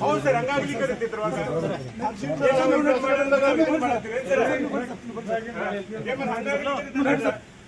ಹೌದು ಸರ್ ಹಂಗಾಗಿ ಕರೀತಿದ್ರು ಹಂಗಾಗಿ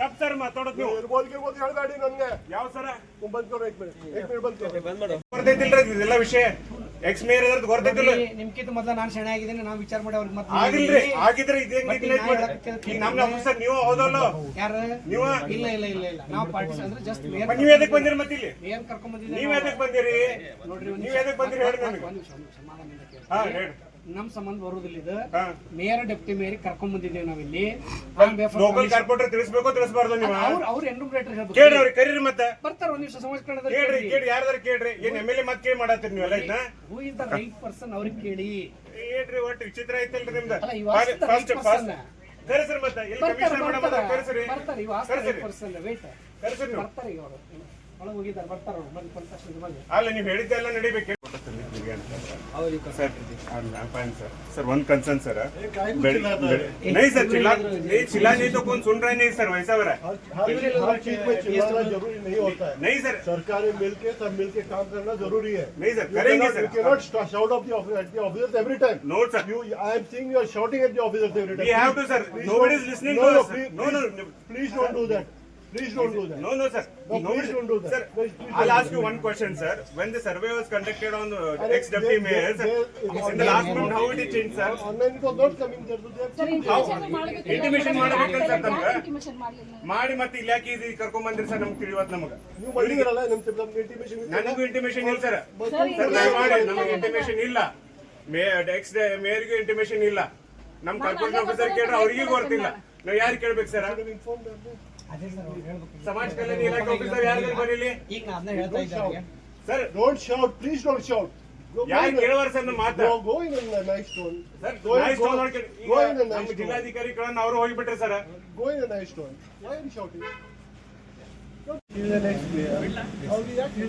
ತಪ್ಪ ಸರ್ ಮಾತಾಡೋದು ನೀವು. ಇರ್ಬೋದು ಗಿರ್ಬೋದು ಹೇಳ್ಬೇಡಿ ನನಗೆ. ಯಾವ ಸರ? ಬಂದ್ಕೊಂಡು ಏಕ್ ಬಂದ್ ಇದೆಲ್ಲ ವಿಷಯ. ಎಕ್ಸ್ ಮೇಯರ್ ಇದ್ರದ್ದು ಗೊತ್ತೈತಿಲ್ಲ ನಿಮ್ಕಿಂತ ನಾನು ಶೆಣೆ ಆಗಿದ್ದೀನಿ ವಿಚಾರ ಮಾಡಿ ಅವ್ರಿಗೆ ಆಗಿಲ್ರಿ ಆಗಿದ್ರೆ ಇದೇ ನೆಗ್ಲೆಕ್ಟ್ ಈಗ ನಮ್ಮ ಆಫೀಸರ್ ನೀವು ಹೌದಲ್ಲ? ಯಾರು? ನೀವು? ಇಲ್ಲ ಇಲ್ಲ ಇಲ್ಲ ಇಲ್ಲ. ಪಾರ್ಟಿ ಅಂದ್ರೆ ಜಸ್ಟ್ ನೀವು ಬಂದಿರಿ ಮತ್ತೆ ಇಲ್ಲಿ ನೀವು ಬಂದಿರಿ? ನೋಡ್ರಿ ನೀವು ಎದಕ್ಕೆ ಬಂದಿರಿ? ಹೇಳಿ ನನಗೆ. ಹಾ ಹೇಳಿ. ನಮ್ ಸಂಬಂಧ ಬರುದಿಲ್ಲ ಇದು. ಮೇಯರ್ ಡೆಪ್ಟಿ ಮೇಯರ್ ಕರ್ಕೊಂಡ್ ಬಂದಿದ್ದೇವೆ ನಾವಿಲ್ಲಿ. ಲೋಕಲ್ ಕಾರ್ಪೊರೇಟರ್ ತಿಳಿಸ್ಬೇಕು ತಿಳಿಸ್ಬಾರ್ದು ನೀವು. ಅವ್ರು ಅವ್ರು ಎನ್ರೂಮ್ರೇಟರ್ ಹೇಳ್ಬೇಕು. ಕೇಳ್ರಿ ಅವ್ರಿಗೆ ಕರೀರಿ ಮತ್ತೆ. ಬರ್ತಾರ ಒಂದ್ ನಿಮಿಷ ಸಮಾಜ ಕೇಳ್ರಿ ಕೇಳಿ ಯಾರ್ದಾರ ಕೇಳ್ರಿ. ಏನ್ ಎಂ ಎಲ್ ಎ ಮತ್ತೆ ಕೇಳಿ ಮಾಡತ್ತೀರಿ ನೀವೆಲ್ಲ ಇದನ್ನ who is the right person ಅವ್ರಿಗೆ ಕೇಳಿ. ಹೇಳ್ರಿ ಒಟ್ಟು ವಿಚಿತ್ರ ಐತಲ್ರಿ ನಿಮ್ದು. ಫಸ್ಟ್ right ಫಸ್ಟ್ ಕರೆಸ್ರಿ ಮತ್ತೆ. ಎಲ್ಲಿ ಬರ್ತಾರ ಕಮಿಷನ್ ಬರ್ತಾರ. ಕರೆಸ್ರಿ. ಬರ್ತಾರೆ ಇವ ಕರೆಸ್ರಿ ಪರ್ಸನ್ ವೇಟ್ ಕರೆಸ್ರಿ ನೀವು. ಬರ್ತಾರೆ ಈಗ ಅವರು. ಒಳಗೆ ಹೋಗಿದ್ದಾರೆ ಬರ್ತಾರ ಅವ್ರು. ಬಂದ್ ಬಂದ ತಕ್ಷಣ ಅಲ್ಲ ನೀವು ಹೇಳಿದ್ದೆಲ್ಲ ನಡಿಬೇಕು. सर वन कंसर्न सर हाँ। नहीं सर चिल्ला नहीं तो कौन सुन रहा है? नहीं सर वैसा हो रहा है। हर चीज़ हाँ, हाँ, ज़रूरी नहीं होता है। नहीं सर। सरकारें मिलके सब मिलके काम करना ज़रूरी है। नहीं सर करेंगे sir. Not shout of the officers every time no sir you I am seeing you are shouting at the officers every time we have to sir nobody is listening to us no no please don't do that please, don't do that. No, no, sir. No, please don't do that. Sir, Please, please I'll don't ask do you that. one question, sir. When the survey was conducted on the Arre, ex-deputy they- mayor, sir, they- in the last month, how it changed, sir? Online it was not coming there. So they have it. Intimation ಮಾಡ್ಬೇಕಂತ sir ಮಾಡಲಿಲ್ಲ ಮಾಡಿ ಮತ್ತೆ ಇಲಾಖೆ ಇದು ಕರ್ಕೊಂಡ್ ಬಂದ್ರಿ sir ನಮ್ಗೆ ತಿಳಿಯೋದು ನಮ್ಗೆ ನೀವು ಮಾಡಿದಿರಲ್ಲ ನಿಮ್ ನಮ್ಗೆ intimation ಇತ್ತು. ನನಗೂ ಇಂಟಿಮೇಷನ್ ಇಲ್ಲ ಸರ್ ಸರ್, ಸರ್ ದಯಮಾಡಿ ನಮಗೆ ಇಂಟಿಮೇಷನ್ ಇಲ್ಲ ಮೇ ಎಕ್ಸ್ ಮೇಯರ್ಗೂ ಇಂಟಿಮೇಷನ್ ಇಲ್ಲ ನಮ್ ಕಾರ್ಪೊರೇಟ್ ಆಫೀಸರ್ ಕೇಳ್ರೆ ಅವ್ರಿಗೆ ಗೊತ್ತಿಲ್ಲ ನಾವ್ ಯಾರು ಕೇಳ್ಬೇಕು ಸರ್ them, ಸಮಾಜ ಕಲ್ಯಾಣ ಇಲಾಖೆ ಆಫೀಸರ್ ಯಾರು ಬರೀಲಿ ಈಗ ಹೇಳ್ತಾ sir Don't shout. Please don't shout. Go, go, ಯಾರು ಕೇಳುವಾರ ಸರ್ ನಮ್ಮ ಮಾತು tone. Sir nice tone. ಜಿಲ್ಲಾಧಿಕಾರಿಗಳನ್ನ ಅವರು ಹೋಗ್ಬಿಟ್ರೆ ಸರ್ you act?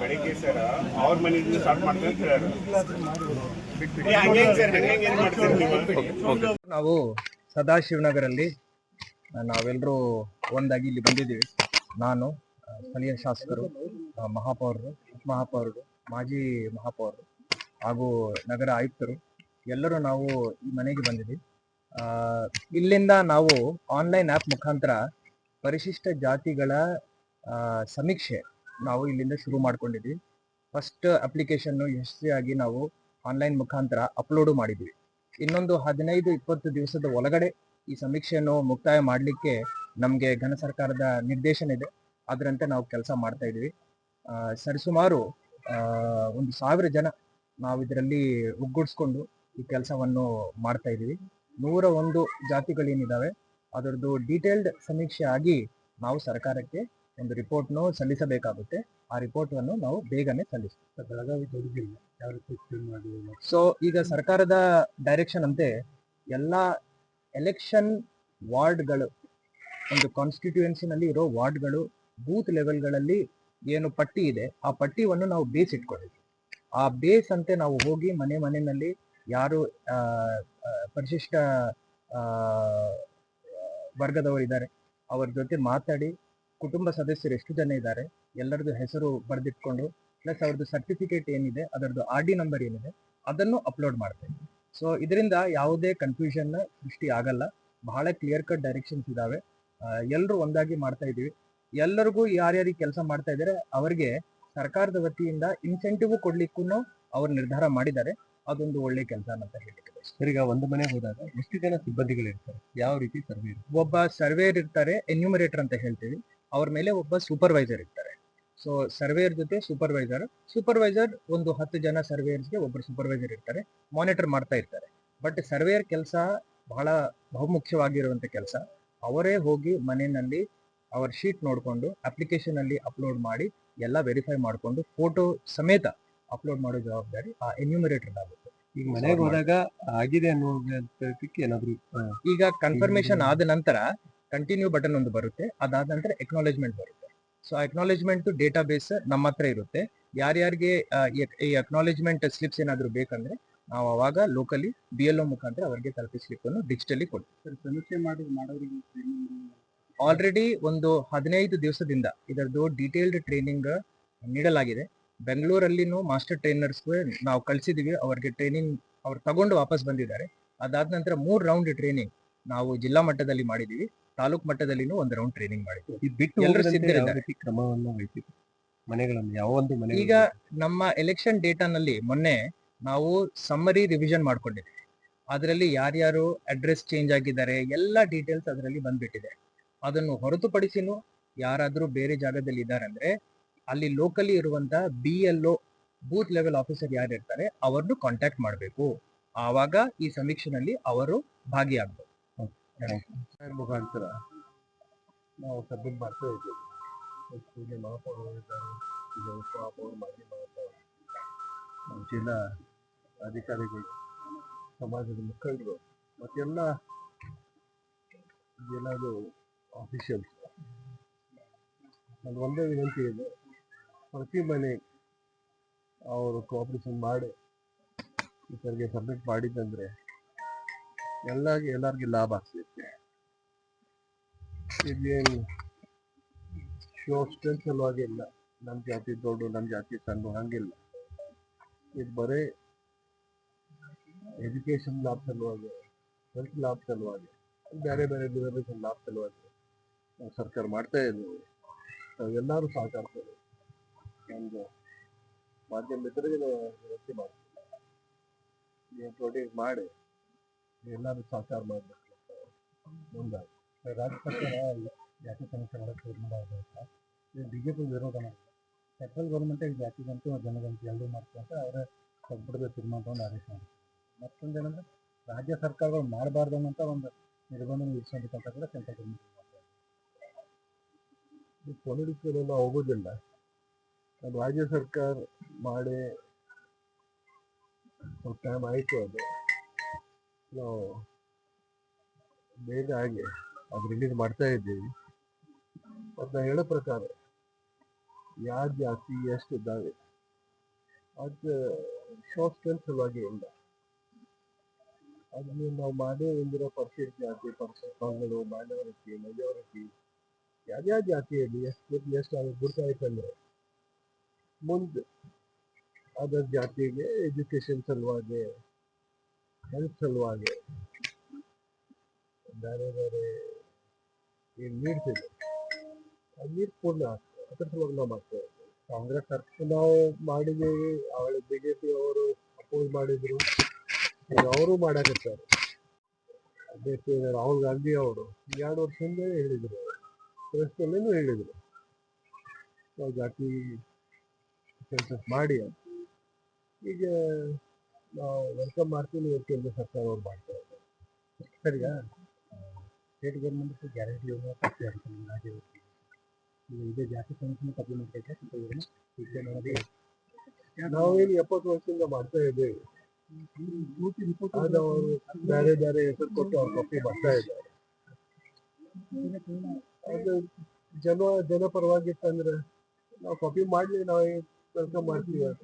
ಬೆಳಿಗ್ಗೆ ಸರ್ ಅವ್ರ ಮನೆಯಿಂದ ಸ್ಟಾರ್ಟ್ ನಾವು? ಸದಾಶಿವನಗರಲ್ಲಿ ನಾವೆಲ್ಲರೂ ಒಂದಾಗಿ ಇಲ್ಲಿ ಬಂದಿದ್ದೀವಿ. ನಾನು ಸ್ಥಳೀಯ ಶಾಸಕರು ಮಹಾಪೌರರು, ಉಪಮಹಾಪೌರರು, ಮಾಜಿ ಮಹಾಪೌರರು ಹಾಗೂ ನಗರ ಆಯುಕ್ತರು, ಎಲ್ಲರೂ ನಾವು ಈ ಮನೆಗೆ ಬಂದಿದ್ದೀವಿ. ಇಲ್ಲಿಂದ ನಾವು ಆನ್ಲೈನ್ ಆ್ಯಪ್ ಮುಖಾಂತರ ಪರಿಶಿಷ್ಟ ಜಾತಿಗಳ ಸಮೀಕ್ಷೆ ನಾವು ಇಲ್ಲಿಂದ ಶುರು ಮಾಡ್ಕೊಂಡಿದ್ವಿ. ಫಸ್ಟ್ ಅಪ್ಲಿಕೇಶನ್ನು ಯಶಸ್ವಿಯಾಗಿ ನಾವು ಆನ್ಲೈನ್ ಮುಖಾಂತರ ಅಪ್ಲೋಡು ಮಾಡಿದ್ವಿ. ಇನ್ನೊಂದು ಹದಿನೈದು, ಇಪ್ಪತ್ತು ದಿವಸದ ಒಳಗಡೆ ಈ ಸಮೀಕ್ಷೆಯನ್ನು ಮುಕ್ತಾಯ ಮಾಡಲಿಕ್ಕೆ ನಮಗೆ ಘನ ಸರ್ಕಾರದ ನಿರ್ದೇಶನ ಇದೆ. ಅದರಂತೆ ನಾವು ಕೆಲಸ ಮಾಡ್ತಾ ಇದ್ವಿ. ಸರಿಸುಮಾರು ಒಂದು ಸಾವಿರ ಜನ ನಾವು ಇದರಲ್ಲಿ ಒಗ್ಗೂಡಿಸ್ಕೊಂಡು ಈ ಕೆಲಸವನ್ನು ಮಾಡ್ತಾ ಇದ್ದೀವಿ ನೂರ ಒಂದು ಜಾತಿಗಳೇನಿದ್ದಾವೆ ಅದರದ್ದು ಡೀಟೇಲ್ಡ್ ಸಮೀಕ್ಷೆ ಆಗಿ ನಾವು ಸರ್ಕಾರಕ್ಕೆ ಒಂದು ರಿಪೋರ್ಟ್ನು ಸಲ್ಲಿಸಬೇಕಾಗುತ್ತೆ. ಆ ರಿಪೋರ್ಟನ್ನು ನಾವು ಬೇಗನೆ ಸಲ್ಲಿಸ್ತೀವಿ. ಬೆಳಗಾವಿ ದೊಡ್ಡದಿಲ್ಲ ಯಾವ ರೀತಿ ಸೊ ಈಗ ಸರ್ಕಾರದ ಡೈರೆಕ್ಷನ್ ಅಂತೆ ಎಲ್ಲ ಎಲೆಕ್ಷನ್ ವಾರ್ಡ್ಗಳು ಒಂದು ಕಾನ್ಸ್ಟಿಟ್ಯೂಯೆನ್ಸಿನಲ್ಲಿ ಇರೋ ವಾರ್ಡ್ಗಳು ಬೂತ್ ಲೆವೆಲ್ಗಳಲ್ಲಿ ಏನು ಪಟ್ಟಿ ಇದೆ ಆ ಪಟ್ಟಿಯನ್ನು ನಾವು ಬೇಸ್ ಇಟ್ಕೊಂಡಿದ್ವಿ. ಆ ಬೇಸ್ ಅಂತೆ ನಾವು ಹೋಗಿ ಮನೆ ಮನೆಯಲ್ಲಿ ಯಾರು ಪರಿಶಿಷ್ಟ ವರ್ಗದವರಿದ್ದಾರೆ ಅವ್ರ ಜೊತೆ ಮಾತಾಡಿ ಕುಟುಂಬ ಸದಸ್ಯರು ಎಷ್ಟು ಜನ ಇದ್ದಾರೆ, ಎಲ್ಲರದ್ದು ಹೆಸರು ಬರೆದಿಟ್ಕೊಂಡು ಪ್ಲಸ್ ಅವ್ರದ್ದು ಸರ್ಟಿಫಿಕೇಟ್ ಏನಿದೆ, ಅದರದ್ದು ಆರ್ ಡಿ ನಂಬರ್ ಏನಿದೆ, ಅದನ್ನು ಅಪ್ಲೋಡ್ ಮಾಡ್ತೇವೆ ಸೊ ಇದರಿಂದ ಯಾವುದೇ ಕನ್ಫ್ಯೂಷನ್ ಸೃಷ್ಟಿ ಆಗಲ್ಲ. ಬಹಳ ಕ್ಲಿಯರ್ ಕಟ್ ಡೈರೆಕ್ಷನ್ಸ್ ಇದಾವೆ. ಎಲ್ಲರೂ ಒಂದಾಗಿ ಮಾಡ್ತಾ ಇದೀವಿ ಎಲ್ಲರಿಗೂ ಯಾರ್ಯಾರಿಗೆ ಕೆಲಸ ಮಾಡ್ತಾ ಇದ್ದಾರೆ, ಅವರಿಗೆ ಸರ್ಕಾರದ ವತಿಯಿಂದ ಇನ್ಸೆಂಟಿವ್ ಕೊಡ್ಲಿಕ್ಕೂ ಅವ್ರು ನಿರ್ಧಾರ ಮಾಡಿದ್ದಾರೆ. ಅದೊಂದು ಒಳ್ಳೆ ಕೆಲಸ ಅಂತ ಹೇಳಿದ್ರು. ಈಗ ಒಂದು ಮನೆ ಹೋದಾಗ ಎಷ್ಟು ಜನ ಸಿಬ್ಬಂದಿಗಳು ಇರ್ತಾರೆ ಯಾವ ರೀತಿ ಸರ್ವೆ ಒಬ್ಬ ಸರ್ವೇರ್ ಇರ್ತಾರೆ ಎನ್ಯೂಮರೇಟರ್ ಅಂತ ಹೇಳ್ತೀವಿ. ಅವ್ರ ಮೇಲೆ ಒಬ್ಬ ಸೂಪರ್ವೈಸರ್ ಇರ್ತಾರೆ. ಸೊ ಸರ್ವೇರ್ ಜೊತೆ ಸೂಪರ್ವೈಸರ್ ಸೂಪರ್ವೈಸರ್ ಒಂದು ಹತ್ತು ಜನ ಸರ್ವೇಯರ್ಸ್ಗೆ ಒಬ್ಬರು ಸೂಪರ್ವೈಸರ್ ಇರ್ತಾರೆ ಮಾನಿಟರ್ ಮಾಡ್ತಾ ಇರ್ತಾರೆ. ಬಟ್ ಸರ್ವೇಯರ್ ಕೆಲಸ ಬಹಳ ಬಹುಮುಖ್ಯವಾಗಿರುವಂತ ಕೆಲಸ, ಅವರೇ ಹೋಗಿ ಮನೆಯಲ್ಲಿ ಅವರ ಶೀಟ್ ನೋಡಿಕೊಂಡು ಅಪ್ಲಿಕೇಶನ್ ಅಲ್ಲಿ ಅಪ್ಲೋಡ್ ಮಾಡಿ, ಎಲ್ಲ ವೆರಿಫೈ ಮಾಡಿಕೊಂಡು ಫೋಟೋ ಸಮೇತ ಅಪ್ಲೋಡ್ ಮಾಡೋ ಜವಾಬ್ದಾರಿ ಆ ಎನ್ಯೂಮರೇಟರ್ ಆಗುತ್ತೆ ಈಗ ಮನೆಗೆ ಹೋದಾಗ ಆಗಿದೆ ಅನ್ನೋದಕ್ಕೆ ಏನಾದ್ರು ಈಗ ಕನ್ಫರ್ಮೇಶನ್ ಆದ ನಂತರ ಕಂಟಿನ್ಯೂ ಬಟನ್ ಒಂದು ಬರುತ್ತೆ. ಅದಾದ ನಂತರ ಎಕ್ನಾಲೇಜ್ಮೆಂಟ್ ಬರುತ್ತೆ. ಸೊ ಆ ಎಕ್ನಾಲೇಜ್ಮೆಂಟ್ ಡೇಟಾ ಬೇಸ್ ನಮ್ಮ ಹತ್ರ ಇರುತ್ತೆ. ಯಾರ್ಯಾರಿಗೆ ಈ- ಎಕ್ನಾಲೆಜ್ಮೆಂಟ್ ಅಕ್ನಾಲೇಜ್ಮೆಂಟ್ ಸ್ಲಿಪ್ಸ್ ಏನಾದ್ರು ಬೇಕಂದ್ರೆ ನಾವು ಅವಾಗ ಲೋಕಲಿ ಬಿ ಎಲ್ ಒ ಮುಖಾಂತರ ಅವರಿಗೆ ತಲುಪಿಸ್ಲಿಕ್ಕನ್ನು ಡಿಜಿಟಲಿ ಕೊಡ್ತೀವಿ. ಸಮೀಕ್ಷೆ ಮಾಡಿ ಮಾಡೋರಿಗೆ ಆಲ್ರೆಡಿ ಒಂದು ಹದಿನೈದು ದಿವಸದಿಂದ ಇದರದ್ದು ಡೀಟೇಲ್ಡ್ ಟ್ರೈನಿಂಗ್ ನೀಡಲಾಗಿದೆ. ಬೆಂಗಳೂರಲ್ಲಿನೂ ಮಾಸ್ಟರ್ ಟ್ರೈನರ್ಸ್ಗೆ ನಾವು ಕಳಿಸಿದೀವಿ. ಅವ್ರಿಗೆ ಟ್ರೈನಿಂಗ್ ಅವ್ರು ತಗೊಂಡು ವಾಪಸ್ ಬಂದಿದ್ದಾರೆ. ಅದಾದ ನಂತರ ಮೂರು ರೌಂಡ್ ಟ್ರೈನಿಂಗ್ ನಾವು ಜಿಲ್ಲಾ ಮಟ್ಟದಲ್ಲಿ ಮಾಡಿದೀವಿ. ತಾಲೂಕ್ ಮಟ್ಟದಲ್ಲಿನೂ ಒಂದು ರೌಂಡ್ ಟ್ರೈನಿಂಗ್ ಮಾಡಿದ್ವಿ. ಇದು ಬಿಟ್ಟು ಎಲ್ಲರೂ ಹೋಗದಂತೆ ಯಾವ ಸಿದ್ಧರಿದ್ದಾರೆ. ರೀತಿ ವಹಿಸಿದ್ರು? ಮನೆಗಳನ್ನು ಯಾವ ಒಂದು ಮನೆ ಈಗ ನಮ್ಮ ಎಲೆಕ್ಷನ್ ಡೇಟಾನಲ್ಲಿ ಮೊನ್ನೆ ನಾವು ಸಮ್ಮರಿ ರಿವಿಷನ್ ಮಾಡ್ಕೊಂಡಿದ್ವಿ. ಅದರಲ್ಲಿ ಯಾರ್ಯಾರು ಅಡ್ರೆಸ್ ಚೇಂಜ್ ಆಗಿದ್ದಾರೆ ಎಲ್ಲ ಡೀಟೇಲ್ಸ್ ಅದರಲ್ಲಿ ಬಂದ್ಬಿಟ್ಟಿದೆ. ಅದನ್ನು ಹೊರತುಪಡಿಸಿನೂ ಯಾರಾದ್ರೂ ಬೇರೆ ಜಾಗದಲ್ಲಿ ಇದ್ದಾರೆ ಅಂದ್ರೆ ಅಲ್ಲಿ ಲೋಕಲಿ ಇರುವಂತಹ B L O booth level officer ಯಾರು ಇರ್ತಾರೆ ಅವರನ್ನು ಕಾಂಟ್ಯಾಕ್ಟ್ ಮಾಡಬೇಕು. ಆವಾಗ ಈ ಸಮೀಕ್ಷೆನಲ್ಲಿ ಅವರು ಭಾಗಿಯಾಗಬೇಕು ಮುಖಾಂತರ ನಾವು ಸಬ್ಮಿಟ್ ಮಾಡ್ತಾ ಇದ್ದೀವಿ. ಪೂಜೆ ಮಹಾಪೌರರು ಮಾಜಿ ಜಿಲ್ಲಾ ಅಧಿಕಾರಿಗಳು ಸಮಾಜದ ಮುಖಂಡರು ಮತ್ತೆಲ್ಲ ಜಿಲ್ಲಾದು ಆಫೀಷಿಯಲ್ಸ್ ನಾನು ಒಂದೇ ವಿನಂತಿ ಇದೆ. ಪ್ರತಿ ಮನೆ ಅವರು ಕೋಆಪ್ರೇಷನ್ ಮಾಡಿ ಇತರಿಗೆ ಸಬ್ಮಿಟ್ ಮಾಡಿದ್ದಂದ್ರೆ ಎಲ್ಲಾಗಿ ಎಲ್ಲರಿಗೆ ಲಾಭ ಆಗ್ತೈತೆ. ಇದೇನು ಶೋ ಸ್ಟ್ರೆಂತ್ ಸಲುವಾಗಿ ಇಲ್ಲ. ನಮ್ಮ ಜಾತಿ ದೊಡ್ಡ ನಮ್ಮ ಜಾತಿ ಸಣ್ಣ ಹಂಗಿಲ್ಲ. ಇದು ಬರೀ ಎಜುಕೇಶನ್ ಲಾಭ ಸಲುವಾಗಿ ಹೆಲ್ತ್ ಲಾಭ ಸಲುವಾಗಿ ಬೇರೆ ಬೇರೆ ಡಿಸರ್ವೇಷನ್ ಲಾಭ ಸಲುವಾಗಿ ಸರ್ಕಾರ ಮಾಡ್ತಾ ಇದ್ದೀವಿ ಎಲ್ಲರೂ ಸಹಕರಿಸ್ತಾರೆ. ಒಂದು ಮಾಧ್ಯಮ ಮಿತ್ರರಿಗೆ ವ್ಯವಸ್ಥೆ ಮಾಡ್ತೀವಿ. ನೀವು ಮಾಡಿ, ಎಲ್ಲರೂ ಸಹಕಾರ ಮಾಡಬೇಕು ಮುಂದಾಗಿ. ರಾಜ್ಯ ಸರ್ಕಾರ ಜಾತಿ ಸಮಸ್ಯೆ ಮಾಡಕ್ಕೆ ತೀರ್ಮಾನ ಇದು ಪಿ ವಿರೋಧ ಮಾಡಿದೆ. ಸೆಂಟ್ರಲ್ ಗೌರ್ಮೆಂಟ್ ಈಗ ಜಾತಿ ಗಂಟು ಜನಗಂಟು ಎಲ್ಲರೂ ಮಾಡ್ಕೊಂತ ಅವರೇ ಸಂಪುಟದ ತೀರ್ಮಾನ ತಗೊಂಡು ಆದೇಶ ಮಾಡಿದ್ರು. ಮತ್ತೊಂದು ಏನಂದ್ರೆ, ರಾಜ್ಯ ಸರ್ಕಾರಗಳು ಮಾಡಬಾರ್ದು ಅನ್ನೋಂಥ ಒಂದು ನಿರ್ಬಂಧನ ವಿಧಿಸೋದಕ್ಕಂತ ಕೂಡ ಸೆಂಟ್ರಲ್ ಗೌರ್ಮೆಂಟ್ ಪೊಲಿಟಿಕಲ್ ಎಲ್ಲ ಹೋಗೋದಿಲ್ಲ. ರಾಜ್ಯ ಸರ್ಕಾರ ಮಾಡಿ ಸ್ವಲ್ಪ ಟೈಮ್ ಆಯಿತು ಅದು. ನಾವು ಬೇಗ ಆಗಿ ಅದು ರಿಲೀಸ್ ಮಾಡ್ತಾ ಇದ್ದೀವಿ. ಮತ್ತು ನಾನು ಹೇಳೋ ಪ್ರಕಾರ ಯಾರು ಜಾತಿ, ಎಷ್ಟು ಇದ್ದಾವೆ, ಅದು ಶಾರ್ಟ್ ಸ್ಟ್ರೆಂತ್ ಸಲುವಾಗಿ ಇಲ್ಲ. ಅದನ್ನು ನಾವು ಮಾಡೇ ಒಂದಿರೋ ಪರ್ಸೆಂಟ್ ಜಾತಿ ಪರ್ಸೆಂಟ್ ಪಂಗಡು ಮೈನಾರಿಟಿ ಮೆಜಾರಿಟಿ ಯಾವ್ಯಾವ ಜಾತಿಯಲ್ಲಿ ಎಷ್ಟು ಎಷ್ಟು ಅದು ಗುರ್ತಾಯ್ತಂದ್ರೆ ಮುಂದೆ ಅದರ ಜಾತಿಗೆ ಎಜುಕೇಶನ್ ಸಲುವಾಗಿ ಹೆಲ್ತ್ ಸಲುವಾಗಿ ಬೇರೆ ಬೇರೆ ಏನು ನೀಡ್ತಿದೆ ಆ ನೀರು ಪೂರ್ಣ ಆಗ್ತದೆ. ಅದ್ರ ಸಲುವಾಗಿ ನಾವು ಮಾಡ್ತಾ ಇದ್ದೀವಿ ಕಾಂಗ್ರೆಸ್ ಸರ್ಕಾರ ನಾವು ಮಾಡಿದ್ದೀವಿ ಅವಳು ಬಿ ಜೆ ಪಿ ಅವರು ಅಪೋಸ್ ಮಾಡಿದ್ರು. ಅವರು ಮಾಡಕತ್ತಾರೆ ಅದೇ ರಾಹುಲ್ ಗಾಂಧಿ ಅವರು ಎರಡು ವರ್ಷ ಹಿಂದೆ ಹೇಳಿದ್ರು. ಪ್ರೆಸ್ನಲ್ಲೇನು ಹೇಳಿದರು. ಜಾತಿ ಸೆನ್ಸಸ್ ಮಾಡಿ ಈಗ ನಾವು ವೆಲ್ಕಮ್ ಮಾಡ್ತೀವಿ ಕೇಂದ್ರ ಸರ್ಕಾರ ಅವ್ರು ಮಾಡ್ತಾ ಇದ್ದಾರೆ. ಸರಿಯಾ ಸ್ಟೇಟ್ ಗೌರ್ಮೆಂಟ್ ಗ್ಯಾರಂಟಿ ಯೋಜನೆ ತಪ್ಪಿ ಆಗ್ತದೆ ಈಗ ಇದೇ ಜಾತಿ ಸಮಸ್ಯೆ ತಪ್ಪು ಮಾಡ್ತೈತೆ ನಾವೇನು ಎಪ್ಪತ್ತು ವರ್ಷದಿಂದ ಮಾಡ್ತಾ ಇದ್ದೇವೆ. ಅವರು ಬೇರೆ ಬೇರೆ ಹೆಸರು ಕೊಟ್ಟು ಅವ್ರು ಕಾಪಿ ಮಾಡ್ತಾ ಇದ್ದಾರೆ. ಅದು ಜನ ಜನ ಪರವಾಗಿತ್ತಂದ್ರೆ ನಾವು ಕಾಪಿ ಮಾಡಲಿ ನಾವು ವೆಲ್ಕಮ್ ಮಾಡ್ತೀವಿ ಅಂತ